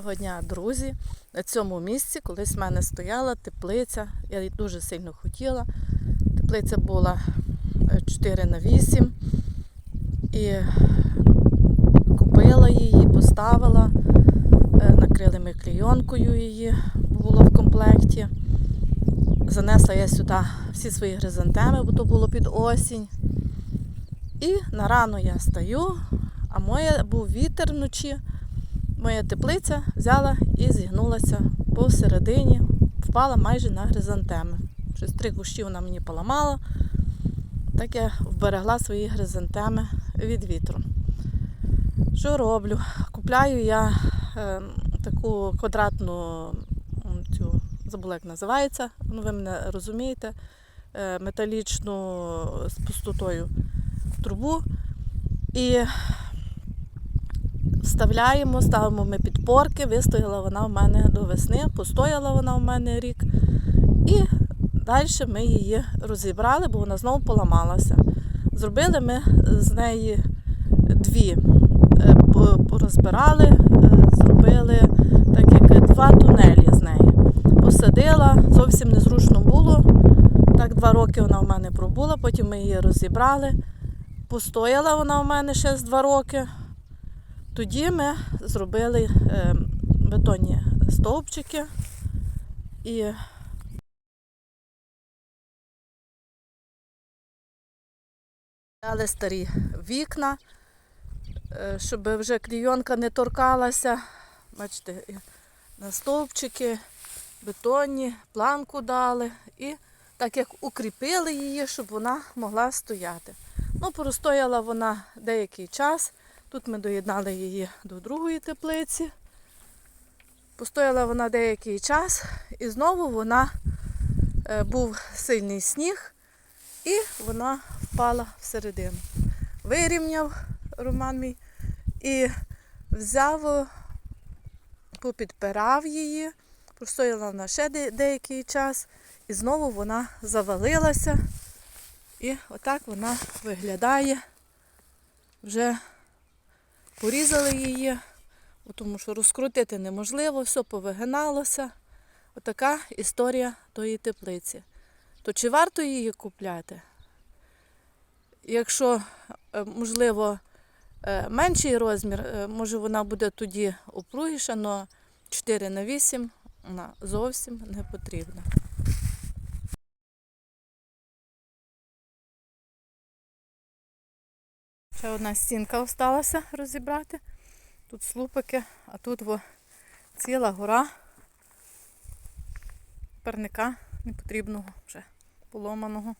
Доброго дня, друзі! На цьому місці колись в мене стояла теплиця. Я її дуже сильно хотіла. Теплиця була е, 4 на 8 і купила її, поставила, е, накрили ми клейонкою її, було в комплекті. Занесла я сюди всі свої гризантеми, бо то було під осінь. І на рану я стаю, а моє був вітер вночі. Моя теплиця взяла і зігнулася посередині, впала майже на гризантеми. Щось три кущі вона мені поламала, так я вберегла свої гризантеми від вітру. Що роблю? Купляю я е, таку квадратну цю, забула, як називається, ну ви мене розумієте, е, металічну з пустотою трубу. І вставляємо, ставимо ми підпорки. Вистояла вона в мене до весни, постояла вона в мене рік. І далі ми її розібрали, бо вона знову поламалася. Зробили ми з неї дві. Е, Порозбирали, е, зробили так як два тунелі з неї. Посадила, зовсім незручно було. Так, два роки вона в мене пробула, потім ми її розібрали. Постояла вона в мене ще з два роки. Тоді ми зробили е, бетонні стовпчики і взяли старі вікна, е, щоб вже клійонка не торкалася. Бачите, на стовпчики, бетонні, планку дали і так як укріпили її, щоб вона могла стояти. Ну, простояла вона деякий час. Тут ми доєднали її до другої теплиці. Постояла вона деякий час і знову вона е, був сильний сніг, і вона впала всередину. Вирівняв Роман мій і взяв, е, попідпирав її, простояла вона ще де- деякий час, і знову вона завалилася. І отак вона виглядає вже порізали її, тому що розкрутити неможливо, все повигиналося. Отака історія тої теплиці. То чи варто її купляти? Якщо, е, можливо, е, менший розмір, е, може вона буде тоді опругіша, але 4 на 8 вона зовсім не потрібна. Ще одна стінка осталася розібрати. Тут слупики, а тут во ціла гора парника непотрібного вже поломаного.